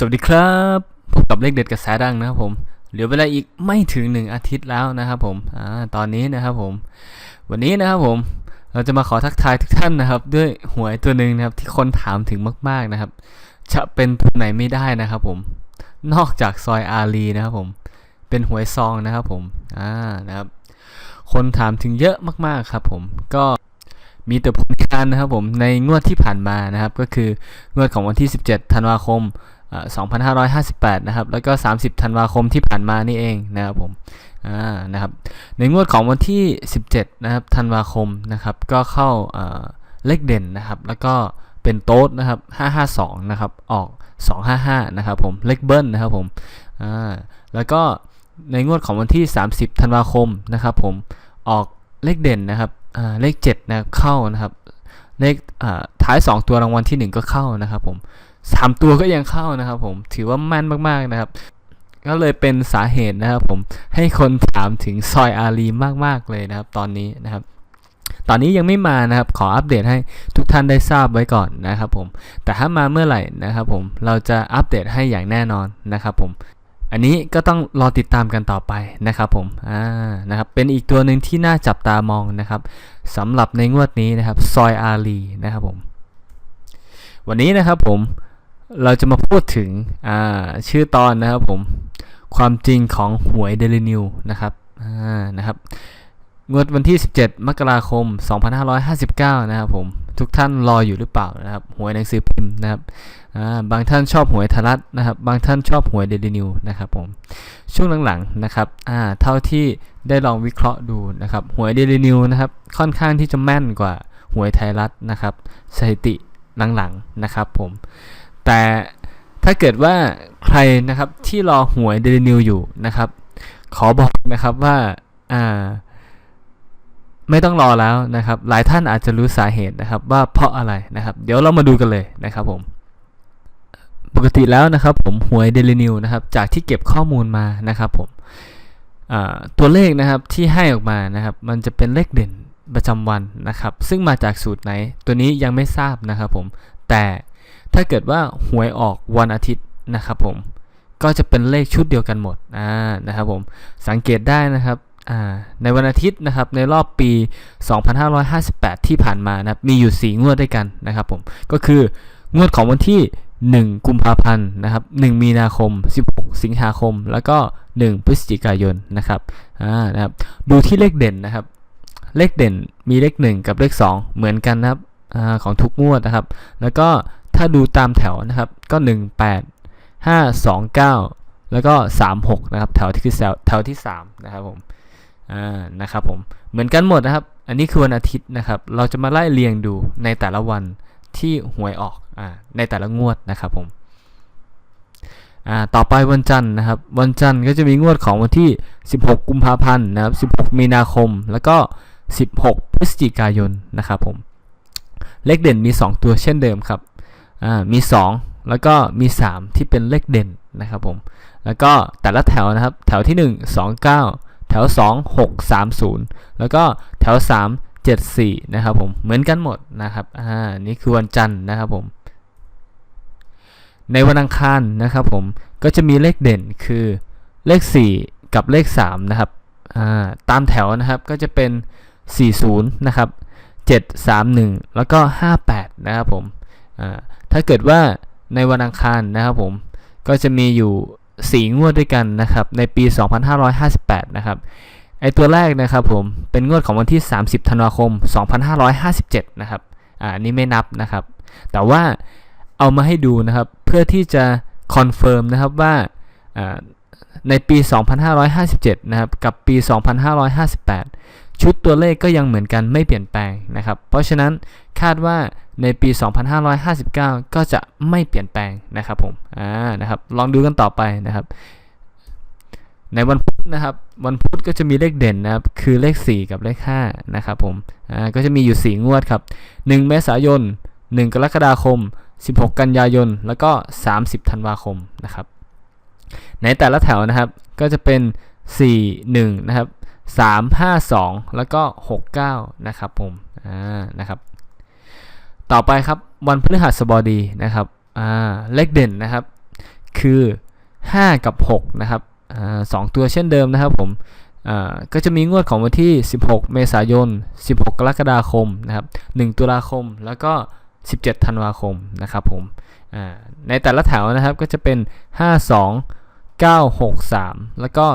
สวัสดีครับพบกับเลขเด็ดกระแสดังนะครับผมเหลือเวลาอีกไม่ถึงหนึ่งอาทิตย์แล้วนะครับผมอ่าตอนนี้นะครับผม วันนี้นะครับผมเราจะมาขอทักทายทุกท่านนะครับ ด้วยหวยตัวหนึ่งนะครับที่คนถามถึงมาก ๆนะครับ จะเป็นตัวไหนไม่ได้นะครับผม นอกจากซอยอารีนะครับผม เป็นหวยซองนะครับผมอ่านะครับ คนถามถึงเยอะมากๆครับ ผมก็มีแต่ผลงานนะครับผมในงวดที่ผ่านมานะครับ ก็คืองวดของวันที่ 17 ธันวาคม 2558 นะครับ แล้วก็ 30 ธันวาคมที่ผ่านมานี่เองนะครับผมอ่านะครับ ในงวดของวันที่ 17 นะครับ ธันวาคมนะครับ ก็เข้าเลขเด่นนะครับ แล้วก็เป็นโต๊ดนะครับ 552 นะครับ ออก 255 นะครับผม เลขเบิ้ลนะครับผมอ่าแล้วก็ในงวดของวันที่ 30 ธันวาคมนะครับผม ออกเลขเด่นนะครับอ่าเลข7นะครับ เข้านะครับ เลขท้าย 2 ตัวรางวัลที่ 1 ก็เข้านะครับผม สามตัวก็ยังเข้านะครับผมถือว่าแม่นมากๆนะครับ ก็เลยเป็นสาเหตุนะครับผมให้คนถามถึงซอยอารีมากๆเลยนะครับ ตอนนี้นะครับตอนนี้ยังไม่มานะครับขออัปเดตให้ทุกท่านได้ทราบไว้ก่อนนะครับผมแต่ถ้ามาเมื่อไหร่นะครับผมเราจะอัปเดตให้อย่างแน่นอนนะครับผมอันนี้ก็ต้องรอติดตามกันต่อไปนะครับผมอ่านะครับเป็นอีกตัวหนึ่งที่น่าจับตามองนะครับสำหรับในงวดนี้นะครับซอยอารีนะครับผมวันนี้นะครับผม เราจะมาพูดถึงชื่อตอนนะครับผมความจริงของหวยเดลินิวนะครับนะครับงวดวันที่ 17 มกราคม 2559 นะครับผมทุกท่านรออยู่หรือเปล่านะครับหวยหนังสือพิมพ์นะครับบางท่านชอบหวยทรัฐนะครับ บางท่านชอบหวยเดลินิวนะครับผมช่วงหลังๆนะครับเท่าที่ได้ลองวิเคราะห์ดูนะครับหวยเดลินิวนะครับค่อนข้างที่จะแม่นกว่าหวยไทยรัฐนะครับสถิติหลังๆนะครับผม แต่ถ้าเกิดว่าใครนะครับที่รอหวยเดลินิวอยู่นะครับ ขอบอกนะครับว่าอ่าไม่ต้องรอแล้วนะครับ หลายท่านอาจจะรู้สาเหตุนะครับ ว่าเพราะอะไรนะครับ เดี๋ยวเรามาดูกันเลยนะครับผม ปกติแล้วนะครับ ผมหวยเดลินิวนะครับ จากที่เก็บข้อมูลมานะครับผมตัวเลขนะครับที่ให้ออกมานะครับ มันจะเป็นเลขเด่นประจำวันนะครับ ซึ่งมาจากสูตรไหน ตัวนี้ยังไม่ทราบนะครับผมแต่ ถ้าเกิดว่าหวยออกวันอาทิตย์นะครับผมก็จะเป็นเลขชุดเดียวกันหมดอ่านะครับผมสังเกตได้นะครับอ่าในวันอาทิตย์นะครับในรอบปี 2558 ที่ผ่านมานะครับมีอยู่ 4 งวดด้วยกันนะครับผมก็คืองวดของวันที่ 1 กุมภาพันธ์นะครับ 1 มีนาคม 16 สิงหาคม แล้วก็ 1 พฤศจิกายนนะครับอ่านะครับดูที่เลขเด่นนะครับ เลขเด่นมีเลข 1 กับเลข 2 เหมือนกันนะครับของทุกงวดนะครับ แล้วก็ ถ้าดูตามแถวนะครับก็ 1 8 5 2 9 แล้วก็ 3 6 นะครับ แถวที่คือแถวแถวที่ 3 นะครับผมอ่านะครับผมเหมือนกันหมดนะครับ อันนี้คือวันอาทิตย์นะครับ เราจะมาไล่เรียงดูในแต่ละวันที่หวยออกอ่าในแต่ละงวดนะครับผมอ่าต่อไปวันจันทร์นะครับ วันจันทร์ก็จะมีงวดของวันที่ 16 กุมภาพันธ์นะครับ 16 มีนาคมแล้วก็ 16 พฤศจิกายนนะครับผมเลขเด่นมี 2 ตัวเช่นเดิมครับ อ่ามี 2 แล้วก็มี 3 ที่เป็นเลขเด่นนะครับผมแล้วก็แต่ละแถวนะครับแถวที่ 1 2 9 แถว 2 6 3 0 แล้วก็แถว 3 7 4นะครับผมเหมือนกันหมดนะครับอ่านี่คือวันจันทร์นะครับผมในวันอังคารนะครับผมก็จะมีเลขเด่นคือเลข 4 กับเลข3นะครับอ่าตามแถวนะครับก็จะเป็น 40 นะครับ 731 แล้วก็ 58 นะครับผม ถ้าเกิดว่าในวันอังคารนะครับผมก็จะมีอยู่ 4 งวดด้วยกันนะครับในปี 2558 นะครับไอตัวแรกนะครับผมเป็นงวดของวันที่ 30 ธันวาคม 2557 นะครับอ่านี่ไม่นับนะครับ แต่ว่าเอามาให้ดูนะครับเพื่อที่จะคอนเฟิร์มนะครับว่าอ่าในปี 2557 นะครับกับปี 2558 ชุดตัวเลขก็ยังเหมือนกันไม่เปลี่ยนแปลงนะครับ เพราะฉะนั้นคาดว่าในปี 2559 ก็จะไม่เปลี่ยนแปลงนะครับผมอ่านะครับลองดูกันต่อไปนะครับ ในวันพุธนะครับ วันพุธก็จะมีเลขเด่นนะครับ คือเลข 4 กับเลข5นะครับผมอ่าก็จะมีอยู่ 4 งวดครับ 1 เมษายน 1 กรกฎาคม 16 กันยายน แล้วก็ 30 ธันวาคมนะครับ ในแต่ละแถวนะครับก็จะเป็น 4 1 นะครับ 3 5 2 แล้วก็ 6 9 นะครับผมอ่านะครับต่อไปครับวันพฤหัสบดีนะครับอ่าเลขเด่นนะครับ คือ 5 กับ 6 นะครับอ่าสองตัวเช่นเดิมนะครับผมอ่าก็จะมีงวดของวันที่ 16 เมษายน 16 กรกฎาคมนะครับ 1 ตุลาคมแล้วก็ 17 ธันวาคมนะครับผมอ่าในแต่ละแถวนะครับก็จะเป็น 52 963 แล้วก็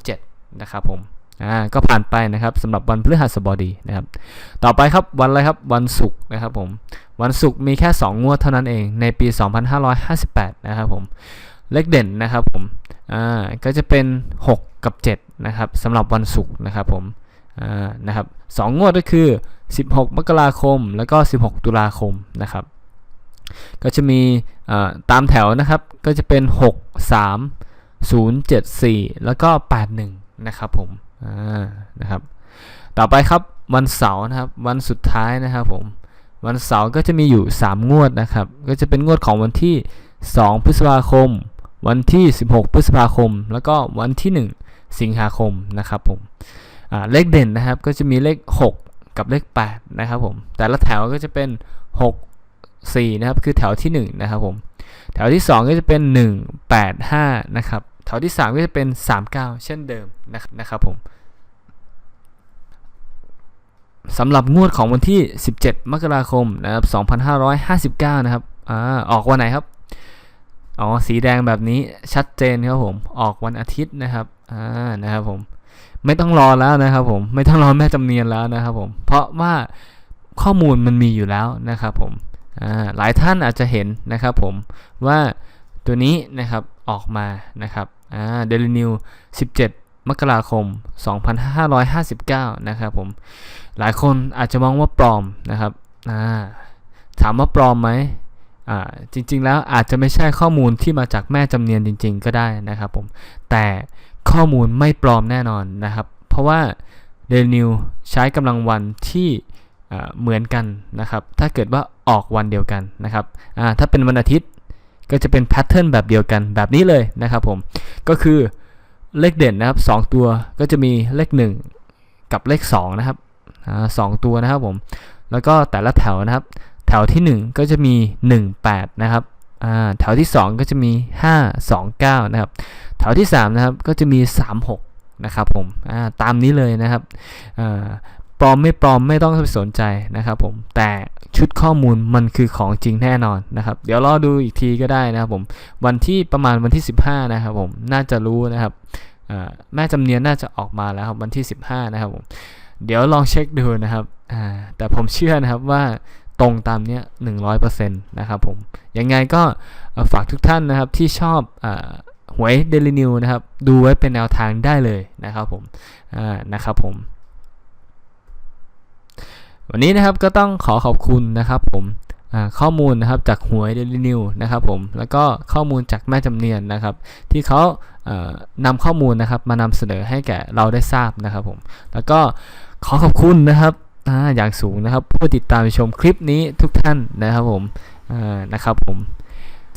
07 นะครับผม อ่าก็ผ่านไปนะครับสำหรับวันพฤหัสบดีนะครับต่อไปครับวันอะไรครับวันศุกร์นะครับผมวันศุกร์มีแค่ 2 งวดเท่านั้นเองในปี 2558 นะครับผมเลขเด่นนะครับผมอ่าก็จะเป็น 6 กับ 7 นะครับสำหรับวันศุกร์นะครับผมอ่านะครับสองงวดก็คือ 16 มกราคม แล้วก็ 16 ตุลาคมนะครับก็จะมีอ่าตามแถวนะครับก็จะเป็น 6 3 0 7 4 แล้วก็ 81 นะครับผม นะครับ ต่อไปครับวันเสาร์นะครับ วันสุดท้ายนะครับผม วันเสาร์ก็จะมีอยู่ 3 งวดนะครับ ก็จะเป็นงวดของวันที่ 2 พฤษภาคม วันที่ 16 พฤษภาคม แล้วก็วันที่ 1 สิงหาคมนะครับผมเลขเด่นนะครับก็จะมีเลข 6 กับเลข 8 นะครับผม แต่ละแถวก็จะเป็น 6 4 นะครับ คือแถวที่ 1 นะครับผม แถวที่ 2 ก็จะเป็น 1 8 5 นะครับ แถวที่ 3 ก็จะเป็น 39 เช่นเดิมนะครับนะรบผมสำหรับงวดของวันที่ 17 มกราคมนะครับ2559 นะครับอ่าออกวันไหนครับ อ๋อ สีแดงแบบนี้ชัดเจนครับผม ออกวันอาทิตย์นะครับอ่านะครับผม ไม่ต้องรอแล้วนะครับผม ไม่ต้องรอแม่จำเนียนแล้วนะครับผม เพราะว่าข้อมูลมันมีอยู่แล้วนะครับผมอ่าหลายท่านอาจจะเห็นนะครับผมว่าตัวนี้นะครับ ออกมานะครับอ่าเดลินิว17 มกราคม 2559 นะครับผม หลายคนอาจจะมองว่าปลอมนะครับอ่าถามว่าปลอมไหมอ่าจริงๆแล้วอาจจะไม่ใช่ข้อมูลที่มาจากแม่จำเนียนจริง ๆ ก็ได้นะครับผม แต่ข้อมูลไม่ปลอมแน่นอนนะครับ เพราะว่าเดนิวใช้กำลังวันที่เหมือนกันนะครับ ถ้าเกิดว่าออกวันเดียวกันนะครับถ้าเป็นวันอาทิตย์ ก็จะเป็นแพทเทิร์นแบบเดียวกันแบบนี้เลยนะครับผม ก็คือเลขเด่นนะครับ 2 ตัวก็จะมีเลข 1 กับเลข 2 นะครับสองตัวนะครับผม แล้วก็แต่ละแถวนะครับ แถวที่ 1 ก็จะมี 1 8 นะครับแถวที่ 2 ก็จะมี 5 2 9 นะครับ แถวที่ 3 นะครับก็จะมี 3 6 นะครับผมาตามนี้เลยนะครับปลอมไม่ปลอมไม่ต้องไปสนใจนะครับผม แต่ ชุดข้อมูลมันคือของจริงแน่นอนนะครับ เดี๋ยวรอดูอีกทีก็ได้นะครับผม วันที่ประมาณวันที่ 15 นะครับผมน่าจะรู้นะครับแม่จำเนียนน่าจะออกมาแล้วครับวันที่ 15 นะครับผมเดี๋ยวลองเช็คดูนะครับแต่ผมเชื่อนะครับว่าตรงตามเนี้ย100%นะครับผม ยังไงก็ฝากทุกท่านนะครับที่ชอบอหวยเดลินิวนะครับ ดูไว้เป็นแนวทางได้เลยนะครับผมนะครับผม วันนี้นะครับก็ต้องขอขอบคุณนะครับผมข้อมูลนะครับจากหวยเดลินิวนะครับผมแล้วก็ข้อมูลจากแม่จำเนียนนะครับ ที่เขาเอ่อนำข้อมูลนะครับมานำเสนอให้แก่เราได้ทราบนะครับผมแล้วก็ขอขอบคุณนะครับออย่างสูงนะครับ ผู้ติดตามชมคลิปนี้ทุกท่านนะครับผมนะครับผม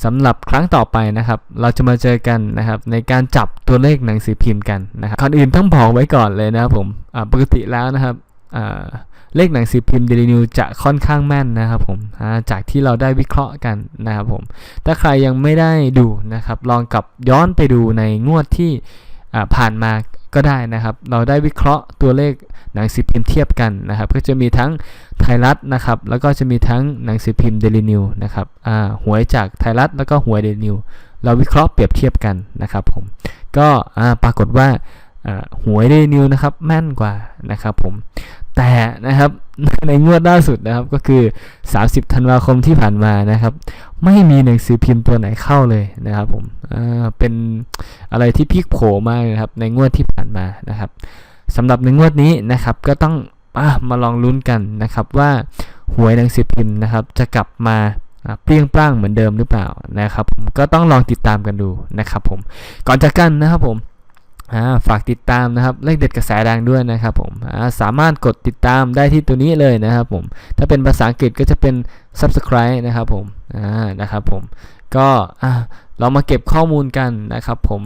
สำหรับครั้งต่อไปนะครับ เราจะมาเจอกันนะครับในการจับตัวเลขหนังสือพิมพ์กันนะครับก่อนอื่นต้องบอกไว้ก่อนเลยนะครับผมปกติแล้วนะครับ เลขหนังสือพิมพ์เดลินิวจะค่อนข้างแม่นนะครับผมจากที่เราได้วิเคราะห์กันนะครับผม ถ้าใครยังไม่ได้ดูนะครับ ลองกลับย้อนไปดูในงวดที่ผ่านมาก็ได้นะครับ เราได้วิเคราะห์ตัวเลขหนังสือพิมพ์เทียบกันนะครับ ก็จะมีทั้งไทยรัฐนะครับ แล้วก็จะมีทั้งหนังสือพิมพ์เดลินิวนะครับหวยจากไทยรัฐแล้วก็หวยเดลินิวเราวิเคราะห์เปรียบเทียบกันนะครับผม ก็ปรากฏว่า หวยเดนิวนะครับแม่นกว่านะครับผมแต่นะครับในงวดล่าสุดนะครับก็คือ 30 ธันวาคมที่ผ่านมานะครับ ไม่มีหนังสือพิมพ์ตัวไหนเข้าเลยนะครับผมอ่าเป็นอะไรที่พลิกโผมากนะครับในงวดที่ผ่านมานะครับสำหรับในงวดนี้นะครับก็ต้องอมาลองลุ้นกันนะครับว่าหวยหนังสือพิมพ์นะครับ จะกลับมาเปรี้ยงปร้างเหมือนเดิมหรือเปล่านะครับ ผมก็ต้องลองติดตามกันดูนะครับ ผมก่อนจากกันนะครับผม ฝากติดตามนะครับเลขเด็ดกระแสดังด้วยนะครับผมสามารถกดติดตามได้ที่ตัวนี้เลยนะครับผมถ้าเป็นภาษาอังกฤษก็จะเป็น subscribe นะครับผมนะครับผมก็เรามาเก็บข้อมูลกันนะครับผม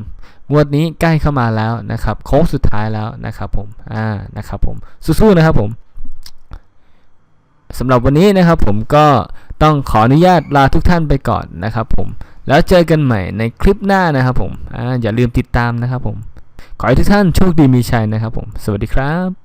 งวดนี้ใกล้เข้ามาแล้วนะครับโค้งสุดท้ายแล้วนะครับผมอ่านะครับผมสู้ๆนะครับผมสำหรับวันนี้นะครับผมก็ต้องขออนุญาตลาทุกท่านไปก่อนนะครับผมแล้วเจอกันใหม่ในคลิปหน้านะครับผมออย่าลืมติดตามนะครับผม ขอให้ทุกท่านโชคดีมีชัยนะครับผม สวัสดีครับ